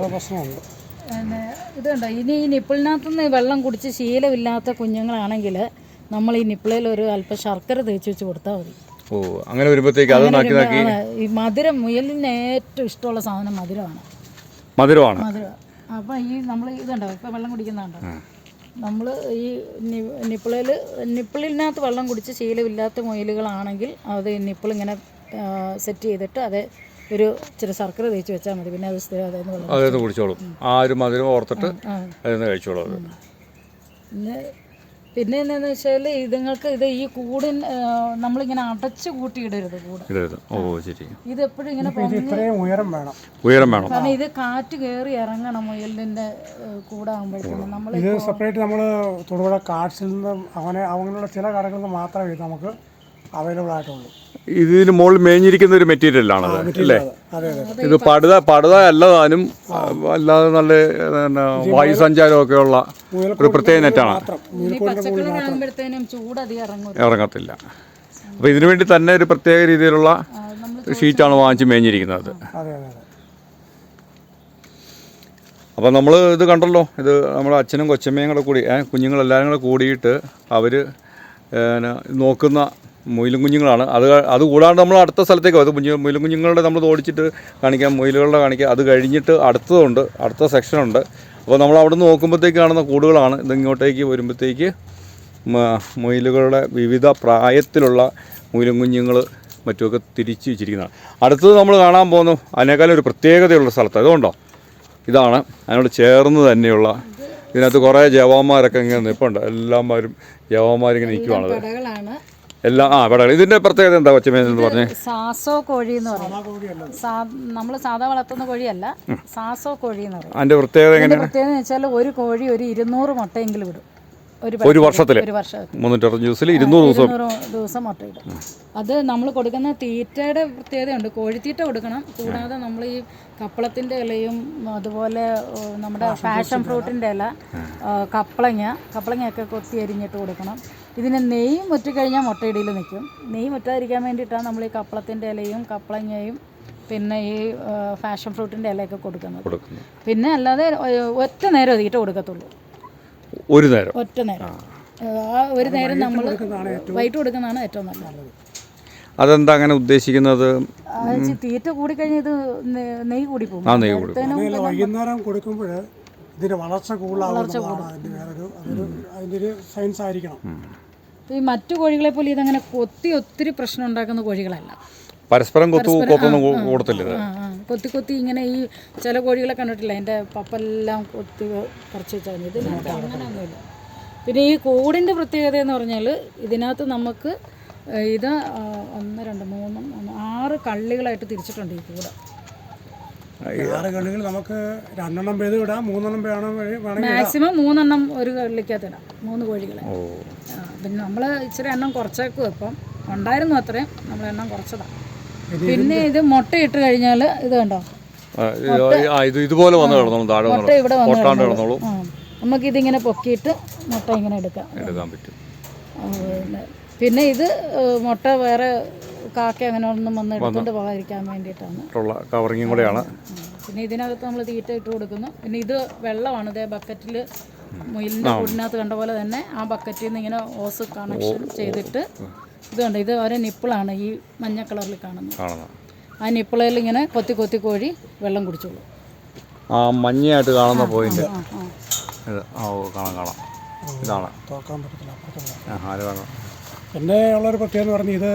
ഇതുണ്ടോ പിന്നെ ഇനി ഈ നിപ്പിളിനകത്തുനിന്ന് വെള്ളം കുടിച്ച് ശീലമില്ലാത്ത കുഞ്ഞുങ്ങളാണെങ്കിൽ നമ്മൾ ഈ നിപ്പിളിൽ ഒരു അല്പം ശർക്കര തേച്ച് വെച്ച് കൊടുത്താൽ മതി. ഓ അങ്ങനെ വരുമ്പോഴത്തേക്ക് അത് നാക്കി നാക്കി ഈ മധുരം മുയലിന് ഏറ്റവും ഇഷ്ടമുള്ള സാധനം മധുരമാണ്. മധുരമാണ്. മധുരം. അപ്പം ഈ നമ്മൾ ഇതുണ്ടോ ഇപ്പം വെള്ളം കുടിക്കുന്നുണ്ടോ നമ്മൾ ഈ നിപ്പിളിൽ നിപ്പിളിനകത്ത് വെള്ളം കുടിച്ച് ശീലമില്ലാത്ത മുയലുകളാണെങ്കിൽ അത് നിപ്പിളിങ്ങനെ സെറ്റ് ചെയ്തിട്ട് അത് ഒരു ഇച്ചിരി ശർക്കര തേച്ച് വെച്ചാൽ മതി. പിന്നെ അത് സ്ഥിരം അതായത് കുടിച്ചോളും. ആ ഒരു മധുരം ഓർത്തിട്ട് ആ. കഴിച്ചോളും അത്. പിന്നെ പിന്നെ എന്താണെന്ന് വെച്ചാൽ ഇതുങ്ങൾക്ക് ഇത് ഈ കൂടിൻ ആ, നമ്മളിങ്ങനെ അടച്ച് കൂട്ടിയിടരുത് കൂട്. ഇടരുത്. ഓ ശരി. ഇത് എപ്പോഴും ഇങ്ങനെ ഇത്രയും ഉയരം വേണം. ഉയരം വേണം. കാരണം ഇത് കാറ്റ് കയറി ഇറങ്ങണം മുയലിന്റെ കൂടാകുമ്പോഴത്തേക്കും നമ്മൾ ഇത് സെപ്പറേറ്റ് നമ്മൾ തൊടുപുഴ കാർഡ്സിൽ നിന്ന് അങ്ങനെ അങ്ങനെയുള്ള ചില കടകളിൽ നിന്ന് മാത്രമേ ഇത് നമുക്ക് അവൈലബിൾ ആയിട്ടുള്ളൂ. ഇതിന് മുകളിൽ മേഞ്ഞിരിക്കുന്ന ഒരു മെറ്റീരിയലാണത് അല്ലേ? അതെ അതെ ഇത് പടുത പടുത അല്ലതാനും അല്ലാതെ നല്ല വായു സഞ്ചാരമൊക്കെ ഉള്ള ഒരു പ്രത്യേക നെറ്റാണ് ഇറങ്ങത്തില്ല. അപ്പോൾ ഇതിനു വേണ്ടി തന്നെ ഒരു പ്രത്യേക രീതിയിലുള്ള ഷീറ്റാണ് വാങ്ങിച്ച് മേഞ്ഞിരിക്കുന്നത്. അതെ അതെ അതെ. അപ്പോൾ നമ്മൾ ഇത് കണ്ടല്ലോ ഇത് നമ്മുടെ അച്ഛനും കൊച്ചമ്മയും കൂടെ കൂടി ഏ, കുഞ്ഞുങ്ങളെല്ലാവരും കൂടെ കൂടിയിട്ട് അവർ നോക്കുന്ന മുയിലും കുഞ്ഞുങ്ങളാണ് അത് അത് കൂടാണ്ട് നമ്മൾ അടുത്ത സ്ഥലത്തേക്ക്. അത് കുഞ്ഞു മുയിലും കുഞ്ഞുങ്ങളുടെ നമ്മൾ ഓടിച്ചിട്ട് കാണിക്കാം മുയിലുകളുടെ കാണിക്കാം. അത് കഴിഞ്ഞിട്ട് അടുത്തതുണ്ട് അടുത്ത സെക്ഷനുണ്ട്. അപ്പോൾ നമ്മൾ അവിടെ നിന്ന് നോക്കുമ്പോഴത്തേക്ക് കാണുന്ന കൂടുകളാണ്. ഇത് ഇങ്ങോട്ടേക്ക് വരുമ്പോഴത്തേക്ക് മുയിലുകളുടെ വിവിധ പ്രായത്തിലുള്ള മുയിലും കുഞ്ഞുങ്ങൾ മറ്റുമൊക്കെ തിരിച്ച് വെച്ചിരിക്കുന്നതാണ്. അടുത്തത് നമ്മൾ കാണാൻ പോകുന്നു. അതിനേക്കാളും ഒരു പ്രത്യേകതയുള്ള സ്ഥലത്ത്. അതുകൊണ്ടോ? ഇതാണ്. അതിനോട് ചേർന്ന് തന്നെയുള്ള. ഇതിനകത്ത് കുറേ ജവാന്മാരൊക്കെ ഇങ്ങനെ നിൽപ്പുണ്ട് എല്ലാവരും ജവാന്മാരിങ്ങനെ നിൽക്കുവാണത് എല്ലാം ആ ഇവിടെ ഇതിന്റെ പ്രത്യേകത എന്താ കൊച്ചമേൻ എന്ന് പറഞ്ഞേ? സാസോ കോഴി എന്ന് പറയും. സാ നമ്മൾ സാധാ വളർത്തുന്ന കോഴിയല്ല സാസോ കോഴി എന്ന് പറയും. അതിന്റെ പ്രത്യേകത എങ്ങനെയാണ്? പ്രത്യേകത എന്ന് വെച്ചാൽ ഒരു കോഴി ഒരു ഇരുന്നൂറ് മുട്ടയെങ്കിലും വിടും ഒരു വർഷത്തിൽ മുന്നൂറ്ററുപത് ദിവസത്തിൽ ഇരുന്നൂറ് ദിവസം. ദിവസം മുട്ടയിടും അത് നമ്മൾ കൊടുക്കുന്ന തീറ്റയുടെ പ്രത്യേകതയുണ്ട്. കോഴിത്തീറ്റ കൊടുക്കണം. കൂടാതെ നമ്മൾ ഈ കപ്പളത്തിന്റെ ഇലയും അതുപോലെ നമ്മുടെ പാഷൻ ഫ്രൂട്ടിന്റെ ഇല കപ്പളങ്ങ കപ്പളങ്ങയൊക്കെ കൊത്തി അരിഞ്ഞിട്ട് കൊടുക്കണം. ഇതിന് നെയ്യ് മുറ്റിക്കഴിഞ്ഞാൽ മുട്ടയിടയിൽ നിൽക്കും. നെയ്യ് മുറ്റാതിരിക്കാൻ വേണ്ടിയിട്ടാണ് നമ്മൾ ഈ കപ്പളത്തിന്റെ ഇലയും കപ്പളങ്ങയും പിന്നെ ഈ ഫാഷൻ ഫ്രൂട്ടിന്റെ ഫ്രൂട്ടിന്റെ ഇലയൊക്കെ കൊടുക്കുന്നത്. കൊടുക്കുന്നു പിന്നെ അല്ലാതെ ഒറ്റ നേരം തീറ്റ കൊടുക്കത്തുള്ളൂ. ഒരു നേരം. ഒറ്റ നേരം. ആ. ഒരു നേരം നമ്മൾ വൈകിട്ട് കൊടുക്കുന്നതാണ് ഏറ്റവും നല്ലത്. അതെന്താ അങ്ങനെ ഉദ്ദേശിക്കുന്നത്? തീറ്റ കൂടിക്കഴിഞ്ഞാൽ ഇത് നെയ് നെയ്യ് കൂടി പോകും ആ നെയ്യ് കൂടി വൈകുന്നേരം കൊടുക്കുമ്പോൾ ഇതിന്റെ വളർച്ച കൂടുതലാവുന്നതാണ് അതിന്റെ വേറൊരു അതൊരു അതിന്റെ ഒരു സയൻസ് ആയിരിക്കണം. ഈ മറ്റു കോഴികളെ പോലെ ഇതങ്ങനെ കൊത്തി ഒത്തിരി പ്രശ്നം ഉണ്ടാക്കുന്ന കോഴികളല്ല. പരസ്പരം കൊത്തു കൊത്തൊന്നും കൊടുത്തില്ല കൊത്തി കൊത്തി ഇങ്ങനെ ഈ ചില കോഴികളെ കണ്ടിട്ടില്ല? എന്റെ പപ്പെല്ലാം കൊത്തി കുറച്ച് വെച്ചാൽ അങ്ങനെയൊന്നുമില്ല പിന്നെ ഈ കൂടിന്റെ പ്രത്യേകത എന്ന് പറഞ്ഞാൽ ഇതിനകത്ത് നമുക്ക് ഇത് ഒന്ന് രണ്ട് മൂന്ന് ആറ് കള്ളികളായിട്ട് തിരിച്ചിട്ടുണ്ട് ഈ കൂട്. ആറ് കള്ളികൾ നമുക്ക് രണ്ടെണ്ണം പേര് ഇടാം മൂന്നെണ്ണം മാക്സിമം മൂന്നെണ്ണം ഒരു കള്ളിക്കകത്ത് ഇടാം മൂന്ന് കോഴികളെ. പിന്നെ നമ്മൾ ഇച്ചിരി എണ്ണം കുറച്ചേക്കും ഇപ്പം. ഉണ്ടായിരുന്നു അത്രയും നമ്മൾ എണ്ണം കുറച്ചതാണ് പിന്നെ ഇത് മുട്ട ഇട്ട് കഴിഞ്ഞാൽ ഇത് കണ്ടോ? ഇത് ഇതുപോലെ വന്ന് കിടന്നോളും താഴെ മുട്ട ഇവിടെ വന്ന് പൊട്ടാണ്ട് കിടന്നോളും. കിടന്നോളും. ആ പൊക്കിയിട്ട് മുട്ട ഇങ്ങനെ എടുക്കാം. എടുക്കാൻ പറ്റും. പിന്നെ ഇത് മുട്ട വേറെ കാക്ക അങ്ങനെ ഒന്നും വന്ന് എടുത്തുകൊണ്ട് പോകാതിരിക്കാൻ വേണ്ടിയിട്ടാണ്. കവറിങ്ങും കൂടെയാണ്. പിന്നെ ഇതിനകത്ത് നമ്മൾ തീറ്റ ഇട്ട് കൊടുക്കുന്നു. പിന്നെ ഇത് വെള്ളമാണ് ഇതേ ബക്കറ്റിൽ മുയിലിന്റെ കൂടിനകത്ത് കണ്ട പോലെ തന്നെ ആ ബക്കറ്റിൽ നിന്ന് ഇങ്ങനെ ഓസ് കണക്ഷൻ ചെയ്തിട്ട് ഇത് കണ്ടോ? ഇത് ഒരു നിപ്പിളാണ് ഈ മഞ്ഞ കളറിൽ കാണുന്നത്. ആ നിപ്പിളയിൽ ഇങ്ങനെ കൊത്തി കൊത്തി കോഴി വെള്ളം കുടിച്ചോളൂ. ആ മഞ്ഞയായിട്ട് കാണുന്ന പോയിന്റ് ആ ഓ കാണാം കാണാം. ഇതാണ്. പിന്നെ ഉള്ളൊരു പ്രത്യേകത എന്ന് പറഞ്ഞാൽ ഇത്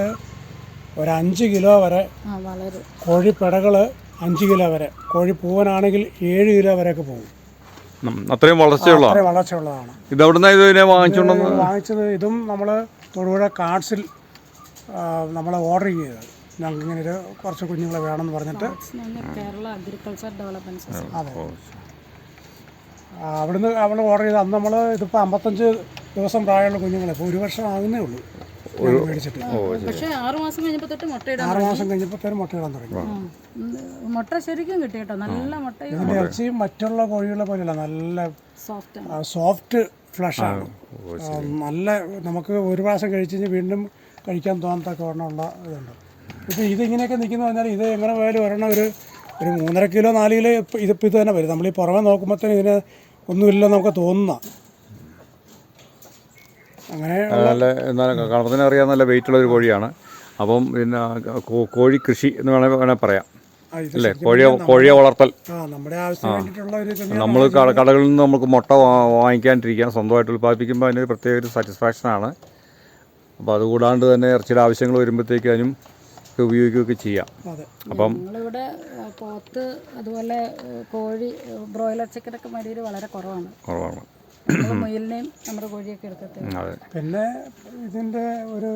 ഒരു അഞ്ച് കിലോ വരെ ആ വളരെ. കോഴിപ്പിടകൾ അഞ്ച് കിലോ വരെ. കോഴി പൂവനാണെങ്കിൽ ഏഴ് കിലോ വരെയൊക്കെ പോകും. അത്രയും വളർച്ചയുള്ള അത്രയും വളർച്ചയുള്ളതാണ്. ഇത് എവിടുന്ന ഇത് ഇതിനെ വാങ്ങിച്ചുകൊണ്ടെന്ന് ഇത് വാങ്ങിച്ചത് ഇതും നമ്മൾ തൊടുപുഴ കാർഡ്സിൽ നമ്മൾ ഓർഡർ ചെയ്തത് ഞങ്ങൾക്ക് ഇങ്ങനെ ഒരു കുറച്ച് കുഞ്ഞുങ്ങളെ വേണമെന്ന് പറഞ്ഞിട്ട്. കേരള അഗ്രികൾച്ചർ ഡെവലപ്മെന്റ് സൊസൈറ്റി അതെ. അവിടുന്ന് അവിടെ ഓർഡർ ചെയ്ത് അന്ന് നമ്മൾ ഇതിപ്പോൾ അമ്പത്തഞ്ച് ദിവസം പ്രായമുള്ള കുഞ്ഞുങ്ങളെ. ഇപ്പോൾ ഒരു വർഷം ആകുന്നേ ഉള്ളൂ. പക്ഷേ ആറ് മാസം കഴിഞ്ഞപ്പോൾ തൊട്ട് മുട്ടയിടാൻ ആറ് മാസം കഴിഞ്ഞപ്പോഴത്തേനും മുട്ടയിടാൻ തുടങ്ങി. മുട്ട ശരിക്കും കിട്ടി കേട്ടോ. നല്ല മുട്ട ഇതിന്റെ ഇറച്ചി മറ്റുള്ള കോഴികളെ പോലെയല്ല നല്ല സോഫ്റ്റ് ആണ്. സോഫ്റ്റ് ആണ് നല്ല നമുക്ക് ഒരു പ്രാവശ്യം കഴിച്ച് കഴിഞ്ഞ് വീണ്ടും കഴിക്കാൻ തോന്നത്തക്ക ഒരെണ്ണമുള്ള ഇതുണ്ട്. ഇപ്പോൾ ഇതിങ്ങനെയൊക്കെ നിൽക്കുന്ന പറഞ്ഞാൽ ഇത് എങ്ങനെ പോയാലും ഒരെണ്ണം ഒരു ഒരു മൂന്നര കിലോ നാല് കിലോ ഇപ്പം ഇതിപ്പോൾ ഇത് തന്നെ വരും. നമ്മൾ ഈ പുറമെ നോക്കുമ്പോഴത്തേനും ഇതിന് ഒന്നുമില്ലെന്ന് നമുക്ക് തോന്നുന്ന അങ്ങനെ നല്ല കാണുന്നതിന് അറിയാൻ നല്ല വെയിറ്റ് ഉള്ള ഒരു കോഴിയാണ്. അപ്പം പിന്നെ കോഴി കൃഷി എന്ന് വേണമെങ്കിൽ വേണേൽ പറയാം. അല്ലേ? കോഴിയെ കോഴിയെ വളർത്തൽ. ആ നമ്മുടെ ആവശ്യത്തിന് ഒരു നമ്മൾ കടകളിൽ നിന്ന് നമുക്ക് മുട്ട വാങ്ങിക്കാണ്ടിരിക്കാൻ സ്വന്തമായിട്ട് ഉൽപ്പാദിപ്പിക്കുമ്പോൾ അതിന് പ്രത്യേക ഒരു സാറ്റിസ്ഫാക്ഷനാണ് അപ്പോൾ അതുകൂടാണ്ട് തന്നെ ഇറച്ചിയുടെ ആവശ്യങ്ങൾ വരുമ്പോഴത്തേക്ക് അതിനും ഉപയോഗിക്കുകയൊക്കെ ചെയ്യാം. അപ്പം ഇവിടെ പോത്ത് അതുപോലെ കോഴി ബ്രോയിലർ ചിക്കനൊക്കെ മേടിയിൽ വളരെ കുറവാണ്. കുറവാണ്. മുയലിനെയും നമ്മുടെ കോഴിയൊക്കെ എടുക്കത്തെ അതെ. പിന്നെ ഇതിന്റെ ഒരു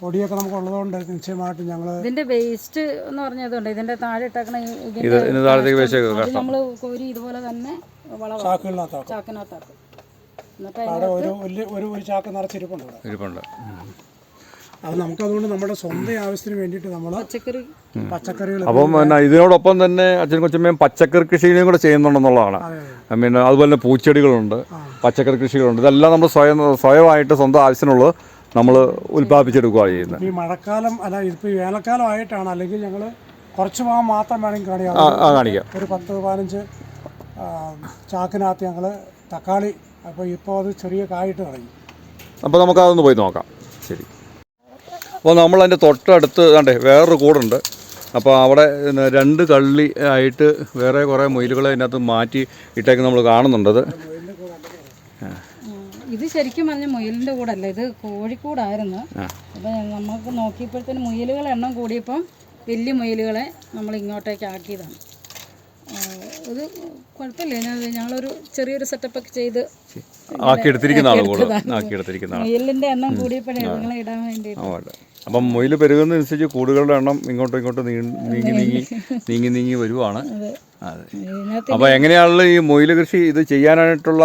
പൊടിയൊക്കെ നമുക്ക് ഉള്ളതുകൊണ്ട് നിശ്ചയമായിട്ടും ഞങ്ങൾ ഇതിന്റെ വേസ്റ്റ് എന്ന് പറഞ്ഞതുകൊണ്ട് ഇതിന്റെ താഴെ ഇട്ടേക്കണ ഇതിന്റെ താഴത്തേക്ക് വെച്ചേക്ക് നമ്മൾ കോരി ഇതുപോലെ തന്നെ ചാക്കിനകത്താക്കും. എന്നിട്ട് ഒരു ഒരു ചാക്ക് നിറച്ചിരിപ്പുണ്ട് ഇരിപ്പുണ്ട് ഉം. നമുക്ക് അതുകൊണ്ട് നമ്മുടെ സ്വന്തം ആവശ്യത്തിന് വേണ്ടിയിട്ട് നമ്മൾ പച്ചക്കറി. പച്ചക്കറികൾ അപ്പം പിന്നെ ഇതിനോടൊപ്പം തന്നെ അച്ഛനും കൊച്ചമ്മയും പച്ചക്കറി കൃഷിയും കൂടെ ചെയ്യുന്നുണ്ടെന്നുള്ളതാണ്. പിന്നെ അതുപോലെ തന്നെ പൂച്ചെടികളുണ്ട് പച്ചക്കറി കൃഷികളുണ്ട്. ഇതെല്ലാം നമ്മൾ സ്വയം സ്വയമായിട്ട് സ്വന്തം ആവശ്യത്തിനുള്ളത് നമ്മൾ ഉൽപ്പാദിപ്പിച്ചെടുക്കുകയാണ് ചെയ്യുന്നത്. ഈ മഴക്കാലം അല്ല ഇതിപ്പോൾ ഈ വേനൽക്കാലം ആയിട്ടാണ് അല്ലെങ്കിൽ ഞങ്ങൾ കുറച്ച് ഭാഗം മാത്രം വേണമെങ്കിൽ ആ കാണിക്കാം കാണിക്കാം. ഒരു പത്ത് പതിനഞ്ച് ചാക്കിനകത്ത് ഞങ്ങൾ തക്കാളി അപ്പോൾ ഇപ്പോൾ അത് ചെറിയ കായിട്ട് തുടങ്ങി അപ്പോൾ നമുക്ക് അതൊന്ന് പോയി നോക്കാം. ശരി. അപ്പോൾ നമ്മൾ അതിന്റെ തൊട്ടടുത്ത് കണ്ടേ വേറൊരു കൂടുണ്ട്. അപ്പോൾ അവിടെ രണ്ട് കള്ളി ആയിട്ട് വേറെ കുറേ മുയിലുകളെ അതിനകത്ത് മാറ്റി ഇട്ടേക്ക് നമ്മൾ കാണുന്നുണ്ടത്. ഇത് ശരിക്കും പറഞ്ഞ മുയലിന്റെ കൂടല്ല ഇത് കോഴിക്കൂടായിരുന്നു. അപ്പോൾ നമുക്ക് നോക്കിയപ്പോഴത്തേന് മുയിലുകളെ എണ്ണം കൂടിയപ്പം വലിയ മുയലുകളെ നമ്മൾ ഇങ്ങോട്ടേക്ക് ആക്കിയതാണ്. ഇത് കുഴപ്പമില്ല ഞങ്ങളൊരു ചെറിയൊരു സെറ്റപ്പ് ഒക്കെ ചെയ്ത് ആക്കിയെടുത്തിരിക്കുന്ന ആൾ കൂടെ ആക്കിയെടുത്തിരിക്കുന്ന ആൾ മുയലിന്റെ എണ്ണം കൂടിയപ്പോഴേ നിങ്ങളെ ഇടാൻ വേണ്ടിയിട്ട്. അപ്പം മുയിൽ പെരുകുന്നതനുസരിച്ച് കൂടുകളുടെ എണ്ണം ഇങ്ങോട്ടും ഇങ്ങോട്ടും നീങ്ങി നീങ്ങി നീങ്ങി നീങ്ങി വരുവാണ്. അതെ. അപ്പോൾ എങ്ങനെയാണല്ലോ ഈ മുയിൽ കൃഷി ഇത് ചെയ്യാനായിട്ടുള്ള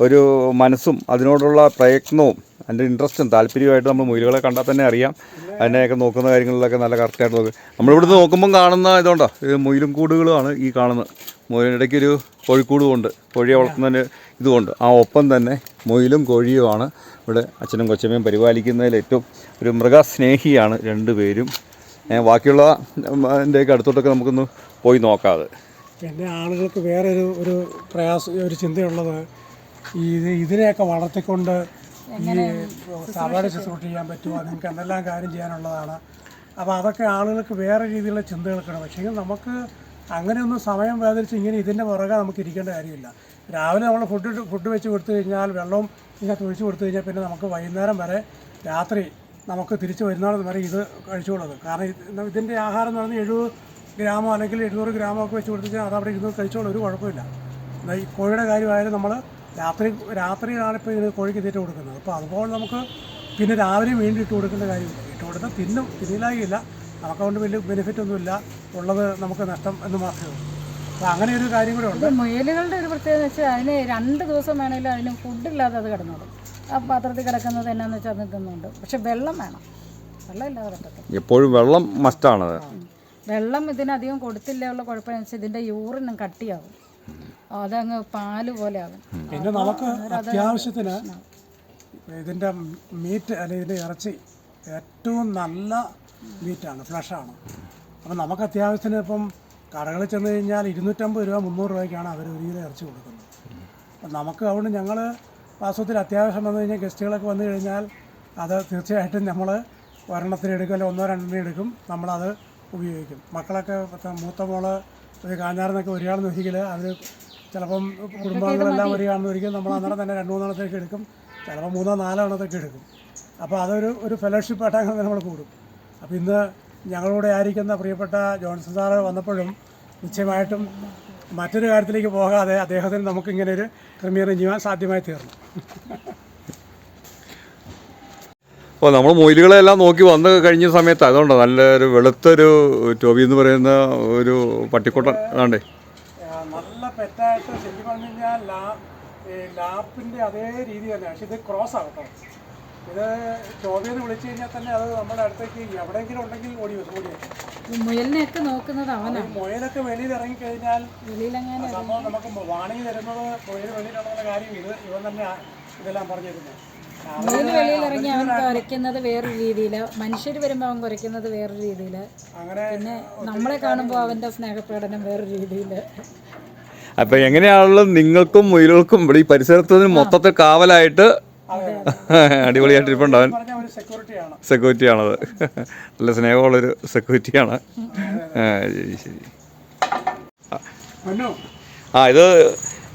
ഒരു മനസ്സും അതിനോടുള്ള പ്രയത്നവും അതിന്റെ ഇൻട്രസ്റ്റും താല്പര്യമായിട്ട് നമ്മൾ മുയിലുകളെ കണ്ടാൽ തന്നെ അറിയാം. അതിനെയൊക്കെ നോക്കുന്ന കാര്യങ്ങളിലൊക്കെ നല്ല കറക്റ്റായിട്ട് നോക്കും. നമ്മളിവിടുന്ന് നോക്കുമ്പം കാണുന്ന ഇതുകൊണ്ടോ ഇത് മുയിലും കൂടുകളുമാണ് ഈ കാണുന്നത്. മൊയിലിടയ്ക്ക് ഒരു കോഴിക്കൂടും ഉണ്ട്. കോഴിയെ വളർത്തുന്നതിന് ഇതുമുണ്ട് ആ ഒപ്പം തന്നെ മുയിലും കോഴിയുമാണ്. ഇവിടെ അച്ഛനും കൊച്ചമ്മയും പരിപാലിക്കുന്നതിൽ ഏറ്റവും ഒരു മൃഗസ്നേഹിയാണ് രണ്ടുപേരും. ബാക്കിയുള്ള എന്റെയൊക്കെ അടുത്തോട്ടൊക്കെ നമുക്കൊന്ന് പോയി നോക്കാതെ. എന്റെ ആളുകൾക്ക് വേറൊരു ഒരു പ്രയാസം ഒരു ചിന്തയുള്ളത് ഇത് ഇതിനെയൊക്കെ വളർത്തിക്കൊണ്ട് ഈ സാധാരണ ശുശ്രൂഷ ചെയ്യാൻ പറ്റുമോ? നിങ്ങൾക്ക് എന്തെല്ലാം കാര്യം ചെയ്യാനുള്ളതാണ്. അപ്പോൾ അതൊക്കെ ആളുകൾക്ക് വേറെ രീതിയിലുള്ള ചിന്തകൾക്കാണ്. പക്ഷേ നമുക്ക് അങ്ങനെയൊന്നും സമയം വേദനിച്ച് ഇങ്ങനെ ഇതിന്റെ പുറകെ നമുക്ക് ഇരിക്കേണ്ട കാര്യമില്ല. രാവിലെ നമ്മൾ ഫുഡ് ഫുഡ് വെച്ച് കൊടുത്തു കഴിഞ്ഞാൽ വെള്ളവും ഇതിനകത്ത് ഒഴിച്ച് കൊടുത്തു കഴിഞ്ഞാൽ പിന്നെ നമുക്ക് വൈകുന്നേരം വരെ രാത്രി നമുക്ക് തിരിച്ച് വരുന്നിടം വരെ ഇത് കഴിച്ചുകൊള്ളത് കാരണം ഇത് ഇതിന്റെ ആഹാരം എന്ന് പറഞ്ഞാൽ എഴുപത് ഗ്രാമോ അല്ലെങ്കിൽ എഴുന്നൂറ് ഗ്രാമോ ഒക്കെ വെച്ച് കൊടുത്തു കഴിഞ്ഞാൽ അതവിടെ അവിടെ ഇരുന്ന് കഴിച്ചോളും. ഒരു കുഴപ്പമില്ല. എന്നാൽ ഈ കോഴിയുടെ കാര്യമായാലും നമ്മൾ രാത്രി രാത്രിയിലാണ് ഇപ്പോൾ ഇങ്ങനെ കോഴിക്ക് തീറ്റ കൊടുക്കുന്നത്. അപ്പോൾ അതുപോലെ നമുക്ക് പിന്നെ രാവിലെ വീണ്ടും ഇട്ട് കൊടുക്കേണ്ട കാര്യമില്ല. ഇട്ട് കൊടുത്താൽ തിന്നും തിന്നിലാകില്ല നമുക്കതുകൊണ്ട് വലിയ ബെനിഫിറ്റ് ഒന്നുമില്ല ഉള്ളത് നമുക്ക് നഷ്ടം എന്ന് മാത്രമേ ഉള്ളൂ. അപ്പോൾ അങ്ങനെ ഒരു കാര്യം കൂടെ ഉണ്ട്. മുയലുകളുടെ ഒരു പ്രത്യേകത വെച്ചാൽ അതിന് രണ്ട് ദിവസം വേണമെങ്കിലും അതിന് ഫുഡില്ലാതെ അത് കിടന്നോളും. ആ പാത്രത്തിൽ കിടക്കുന്നത് എന്നാന്ന് വെച്ചാൽ അത് തിന്നുണ്ട് പക്ഷെ വെള്ളം വേണം. വെള്ളം ഇല്ലാതെ പറ്റത്തില്ല. എപ്പോഴും വെള്ളം മസ്റ്റാണ് വെള്ളം ഇതിനധികം കൊടുത്തില്ല കുഴപ്പമെന്ന് വെച്ചാൽ ഇതിന്റെ യൂറിനും കട്ടിയാവും. അതങ്ങ് പാൽ പോലെ ആകും പിന്നെ നമുക്ക് അത്യാവശ്യത്തിന് ഇതിന്റെ മീറ്റ് അല്ലെങ്കിൽ ഇതിന്റെ ഇറച്ചി ഏറ്റവും നല്ല മീറ്റാണ് ഫ്ലഷാണ്. അപ്പം നമുക്ക് അത്യാവശ്യത്തിന് ഇപ്പം കടകളിൽ ചെന്ന് കഴിഞ്ഞാൽ ഇരുന്നൂറ്റമ്പത് രൂപ മുന്നൂറ് രൂപയ്ക്കാണ് അവർ ഒരു കിലോ ഇറച്ചി കൊടുക്കുന്നത്. അപ്പം നമുക്ക് അതുകൊണ്ട് ഞങ്ങൾ വാസ്തവത്തിൽ അത്യാവശ്യം വന്നു കഴിഞ്ഞാൽ ഗസ്റ്റുകളൊക്കെ വന്നു കഴിഞ്ഞാൽ അത് തീർച്ചയായിട്ടും നമ്മൾ ഒരെണ്ണത്തിന് എടുക്കും അല്ലെങ്കിൽ ഒന്നോ രണ്ടെണ്ണം എടുക്കും നമ്മളത് ഉപയോഗിക്കും. മക്കളൊക്കെ മൂത്ത മോൾ ഒരു കാഞ്ഞാറെന്നൊക്കെ വരികയാണെന്ന് വെച്ചെങ്കിൽ അവർ ചിലപ്പം കുടുംബാംഗങ്ങളെല്ലാം വരികയാണെന്ന് ഒരിക്കൽ നമ്മൾ അന്നേരം തന്നെ രണ്ട് മൂന്നെണ്ണത്തേക്ക് എടുക്കും. ചിലപ്പോൾ മൂന്നോ നാലോ എണ്ണത്തേക്ക് എടുക്കും. അപ്പോൾ അതൊരു ഒരു ഫെലോഷിപ്പ് ആയിട്ട് അങ്ങനെ നമ്മൾ കൂടും. അപ്പോൾ ഇന്ന് ഞങ്ങളുടെ ആയിരിക്കുന്ന പ്രിയപ്പെട്ട ജോൺസൺ സാറ് വന്നപ്പോഴും നിശ്ചയമായിട്ടും മറ്റൊരു കാര്യത്തിലേക്ക് പോകാതെ അദ്ദേഹത്തിന് നമുക്കിങ്ങനെ ഒരു ക്രമീകരണം ചെയ്യാൻ സാധ്യമായി തീർന്നു. അപ്പോൾ നമ്മൾ മൊയിലുകളെല്ലാം നോക്കി വന്ന് കഴിഞ്ഞ സമയത്ത് അതുകൊണ്ട് നല്ലൊരു വെളുത്തൊരു ടോബി എന്ന് പറയുന്ന ഒരു പട്ടിക്കുട്ടൻ അതാണ്ടേ നല്ല പെറ്റായിട്ട് ശരിക്കും പറഞ്ഞു കഴിഞ്ഞാൽ ലാ ലാപ്പിന്റെ അതേ രീതി തന്നെ. പക്ഷെ ഇത് ക്രോസ് ആകട്ടോ ഇത് ചോദ്യം വിളിച്ചു കഴിഞ്ഞാൽ തന്നെ അത് നമ്മുടെ അടുത്തേക്ക് എവിടെയെങ്കിലും ഉണ്ടെങ്കിൽ ഓടി വരും ഓടി മുയലിനെയൊക്കെ നോക്കുന്നത് അവനാണ്. മുയലൊക്കെ വെളിയിൽ ഇറങ്ങിക്കഴിഞ്ഞാൽ വെളിയിലെങ്ങനെ സംഭവം നമുക്ക് വാണിംഗ് തരുന്നത് മുയൽ വെളിയിലുള്ള കാര്യം ഇത് ഇവൻ തന്നെ ഇതെല്ലാം പറഞ്ഞിരുന്നത് വെളിയിൽ ഇറങ്ങി അവൻ കുരയ്ക്കുന്നത് വേറൊരു രീതിയിൽ മനുഷ്യർ വരുമ്പോൾ അവൻ കുരയ്ക്കുന്നത് വേറൊരു രീതിയിൽ അങ്ങനെ പിന്നെ നമ്മളെ കാണുമ്പോൾ അവന്റെ സ്നേഹപ്രകടനം വേറൊരു രീതിയിൽ അപ്പൊ എങ്ങനെയാണല്ലോ നിങ്ങൾക്കും മുയലുകൾക്കും ഇവിടെ ഈ പരിസരത്തിന് മൊത്തത്തിൽ കാവലായിട്ട് അടിപൊളിയായിട്ട് ഇരിപ്പുണ്ട് അവൻ. പറഞ്ഞ ഒരു സെക്യൂരിറ്റിയാണ് സെക്യൂരിറ്റിയാണത്. നല്ല സ്നേഹമുള്ളൊരു സെക്യൂരിറ്റിയാണ്. ശരി ആ ഇത്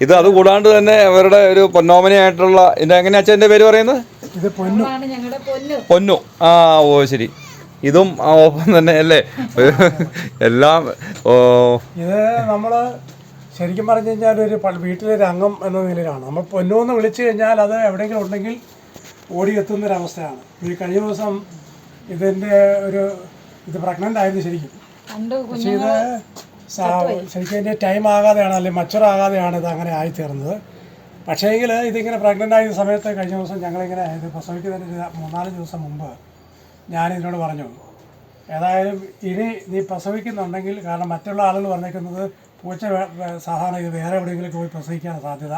ഇത് അതുകൂടാണ്ട് തന്നെ അവരുടെ ഒരു പൊന്നോമനയായിട്ടുള്ള ഇതിന്റെ എങ്ങനെയാ അച്ഛന്റെ പേര് പറയുന്നത്? ഇത് പൊന്നു. ഞങ്ങളുടെ പൊന്നു. പൊന്നു. ആ ഓ ശരി. ഇതും ആ ഒപ്പം തന്നെ അല്ലേ? എല്ലാം ഓ. ഇത് നമ്മൾ ശരിക്കും പറഞ്ഞു കഴിഞ്ഞാൽ ഒരു വീട്ടിലെ വീട്ടിലൊരു അംഗം എന്ന നിലയിലാണ്. നമ്മൾ പൊന്നു എന്ന് വിളിച്ചു കഴിഞ്ഞാൽ അത് എവിടെയെങ്കിലും ഉണ്ടെങ്കിൽ ഓടിയെത്തുന്നൊരവസ്ഥയാണ് ഈ കഴിഞ്ഞ ദിവസം ഇതിന്റെ ഒരു ഇത് പ്രഗ്നന്റ് ആയിരുന്നു ശരിക്കും. പക്ഷേ ഇത് ശരിക്കും ടൈം ആകാതെയാണ് അല്ലെങ്കിൽ മച്ചുർ ആകാതെയാണ് ഇത് അങ്ങനെ ആയിത്തീർന്നത്. പക്ഷേ എങ്കിൽ ഇതിങ്ങനെ പ്രഗ്നന്റ് ആയ സമയത്ത് കഴിഞ്ഞ ദിവസം ഞങ്ങളിങ്ങനെ ഇത് പ്രസവിക്കുന്നതിന് മൂന്നാൽ ദിവസം മുമ്പ് ഞാൻ ഇതിനോട് പറഞ്ഞു ഏതായാലും ഇനി നീ പ്രസവിക്കുന്നുണ്ടെങ്കിൽ കാരണം മറ്റുള്ള ആളുകൾ പറഞ്ഞേക്കുന്നത് പൂച്ച സാധാരണ ഇത് വേറെ എവിടെയെങ്കിലും പോയി പ്രസവിക്കാൻ സാധ്യത.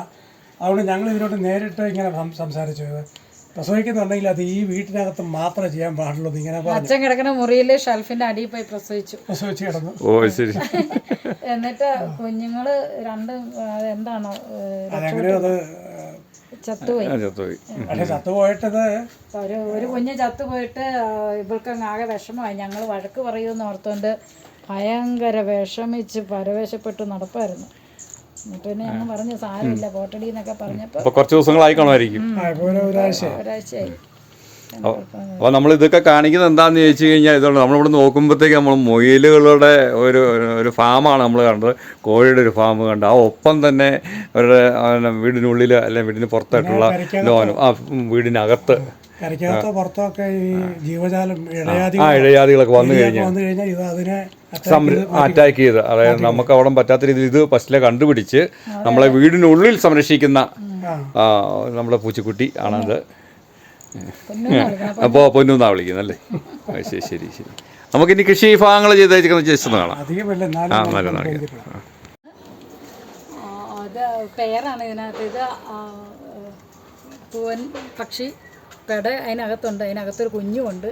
അതുകൊണ്ട് ഞങ്ങൾ ഇതിനോട് നേരിട്ട് ഇങ്ങനെ സംസാരിച്ചു. പ്രസവിക്കുന്നുണ്ടെങ്കിൽ അത് ഈ വീട്ടിനകത്ത് മാത്രമേ ചെയ്യാൻ പാടുള്ളൂ ഇങ്ങനെ പറഞ്ഞു അച്ഛൻ കിടക്കുന്ന മുറിയിൽ ഷെൽഫിന്റെ അടിയിൽ പോയി പ്രസവിച്ചു. പ്രസവിച്ചു കിടന്നു. ഓ ശരി. എന്നിട്ട് കുഞ്ഞുങ്ങൾ രണ്ട് എന്താണോ അതെങ്ങനെയോ അത് ചത്തുപോയി. ചത്തുപോയി. പക്ഷെ ചത്തുപോയിട്ടത് ഒരു ഒരു കുഞ്ഞ് ചത്തുപോയിട്ട് ഇവൾക്ക് ആകെ വിഷമമായി. ഞങ്ങൾ വഴക്ക് പറയുമെന്ന് ഓർത്തോണ്ട് ഭയങ്കര വിഷമിച്ച് പരവേശപ്പെട്ട് നടപ്പായിരുന്നു. എന്നിട്ട് പിന്നെ ഞങ്ങൾ പറഞ്ഞു സാരമില്ല പോട്ടടി എന്നൊക്കെ പറഞ്ഞപ്പോൾ അപ്പോൾ കുറച്ച് ദിവസങ്ങളായി കാണുമായിരിക്കും ഒരാഴ്ചയായി. അപ്പോൾ നമ്മൾ ഇതൊക്കെ കാണിക്കുന്നത് എന്താണെന്ന് ചോദിച്ചു കഴിഞ്ഞാൽ ഇതുകൊണ്ട് നമ്മളിവിടെ നോക്കുമ്പോഴത്തേക്ക് നമ്മൾ മുയിലുകളുടെ ഒരു ഒരു ഫാമാണ് നമ്മൾ കണ്ടത്. കോഴിയുടെ ഒരു ഫാം കണ്ട്. ആ ഒപ്പം തന്നെ അവരുടെ വീടിനുള്ളിൽ അല്ലെങ്കിൽ വീടിന് പുറത്തായിട്ടുള്ള ലോനും ആ വീടിനകത്ത്. കരയ്ക്കകത്തോ പുറത്തോ ഒക്കെ ഈ ജീവജാലം ഇഴയാദികളൊക്കെ വന്നു കഴിഞ്ഞാൽ വന്നു കഴിഞ്ഞാൽ ഇത് അതിനെ അറ്റാക്ക് ചെയ്ത് അതായത് നമുക്ക് അവിടെ പറ്റാത്ത രീതിയിൽ ഇത് ഫസ്റ്റിലെ കണ്ടുപിടിച്ച് നമ്മളെ വീടിനുള്ളിൽ സംരക്ഷിക്കുന്ന നമ്മുടെ പൂച്ചക്കുട്ടി ആണത്. അപ്പോൾ പൊന്നുന്നാ വിളിക്കുന്നല്ലേ? ശരി ശരി നമുക്ക് ഇനി കൃഷി വിഭാഗങ്ങൾ ചെയ്തേക്കുന്ന ജസ്റ്റ് കാണാം. ആ നല്ല പെയറാണ് ഇതിനകത്ത്. ഇത് പൂവൻ പക്ഷി പെട അതിനകത്തുണ്ട്. അതിനകത്തൊരു കുഞ്ഞുമുണ്ട്.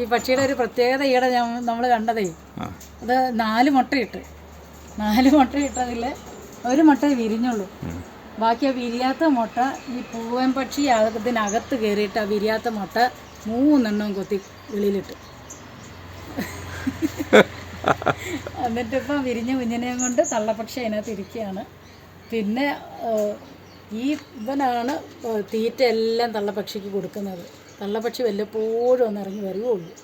ഈ പക്ഷിയുടെ ഒരു പ്രത്യേകത ഈടെ നമ്മൾ കണ്ടതേ അത് നാല് മുട്ടയിട്ട്. നാല് മുട്ടയിട്ടതിൽ ഒരു മുട്ട വിരിഞ്ഞുള്ളൂ. ബാക്കി ആ വിരിയാത്ത മുട്ട ഈ പൂവൻ പക്ഷി അതിനകത്ത് കയറിയിട്ട് ആ വിരിയാത്ത മുട്ട മൂന്നെണ്ണവും കൊത്തി വെളിയിലിട്ട് എന്നിട്ടിപ്പം വിരിഞ്ഞ കുഞ്ഞിനെയും കൊണ്ട് തള്ളപ്പക്ഷി അതിനകത്ത് ഇരിക്കുകയാണ്. പിന്നെ ഈ ഇവനാണ് തീറ്റ എല്ലാം തള്ളപ്പക്ഷിക്ക് കൊടുക്കുന്നത്. തള്ളപ്പക്ഷി വല്ലപ്പോഴും ഒന്ന് ഇറങ്ങി വരുവുള്ളൂ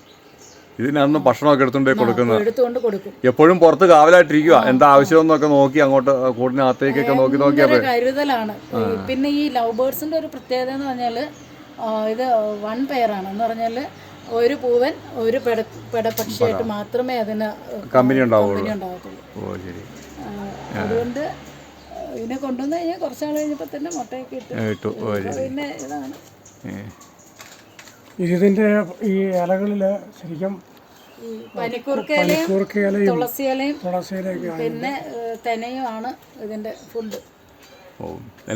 ഇതിനന്ന് ഭക്ഷണമൊക്കെ എടുത്തുകൊണ്ടേ കൊടുക്കുന്നത്. എടുത്തുകൊണ്ട് കൊടുക്കും. എപ്പോഴും പുറത്ത് കാവലായിട്ടിരിക്കുക എന്താ ആവശ്യമെന്നൊക്കെ നോക്കി അങ്ങോട്ട് കൂടിനകത്തേക്കൊക്കെ നോക്കി നോക്കി ഭയങ്കര കരുതലാണ്. പിന്നെ ഈ ലവ് ബേർഡ്സിന്റെ ഒരു പ്രത്യേകത എന്ന് പറഞ്ഞാൽ ഇത് വൺ പെയറാണ്. എന്ന് പറഞ്ഞാൽ ഒരു പൂവൻ ഒരു പെട പെടപക്ഷിയായിട്ട് മാത്രമേ അതിന് കമ്പനി ഉണ്ടാവുള്ളൂ അതുകൊണ്ട് ഇതിനെ കൊണ്ടുവന്ന് കഴിഞ്ഞാൽ കുറച്ചാൾ കഴിഞ്ഞപ്പോൾ തന്നെ മുട്ടയൊക്കെ ഇട്ട്. പിന്നെ ഇതാണ്. ഇതിന്റെ ഈ ഇലകളിൽ ശരിക്കും ഈ പനിക്കൂർക്കയിലയും തുളസിയിലയും തുളസി പിന്നെ ഏഹ്, തെനയുമാണ് ഇതിന്റെ ഫുഡ് ഓ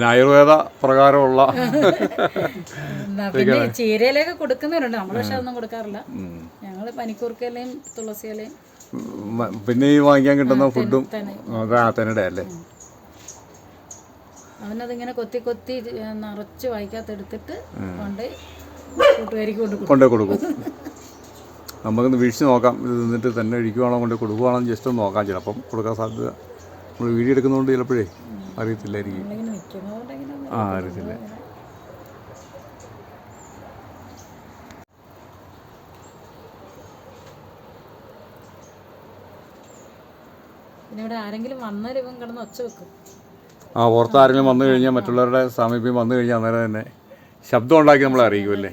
ആയുർവേദ പ്രകാരമുള്ള പിന്നെ ചീരയിലൊക്കെ കൊടുക്കുന്നവരുണ്ട്. നമ്മൾ പക്ഷെ അതൊന്നും കൊടുക്കാറില്ല. ഞങ്ങൾ പനിക്കൂർക്കയിലയും തുളസിയിലയും പിന്നെ ഈ വാങ്ങിക്കാൻ കിട്ടുന്ന ഫുഡും തെനയും അതാ തന്നെയുടെ അല്ലേ? അവനതിങ്ങനെ കൊത്തി കൊത്തി നിറച്ച് വായിക്കാത്തെടുത്തിട്ട് കൊണ്ട് കൊണ്ട് കൊടുക്കും. നമുക്കൊന്ന് വീഴ്ച നോക്കാം. ഇത് നിന്നിട്ട് തന്നെ കഴിക്കുവാണോ കൊണ്ട് കൊടുക്കുവാണോ ജസ്റ്റ് ഒന്ന് നോക്കാം ചിലപ്പം കൊടുക്കാൻ സാധ്യത. നമ്മൾ വീഡിയോ എടുക്കുന്നതുകൊണ്ട് ചിലപ്പോഴേ അറിയത്തില്ലായിരിക്കും. ആ അറിയത്തില്ല. ആ പുറത്ത് ആരെങ്കിലും വന്നു കഴിഞ്ഞാൽ മറ്റുള്ളവരുടെ സാമീപ്യം വന്നു കഴിഞ്ഞാൽ അന്നേരം തന്നെ ശബ്ദം ഉണ്ടാക്കി നമ്മളെ അറിയിക്കുമല്ലേ.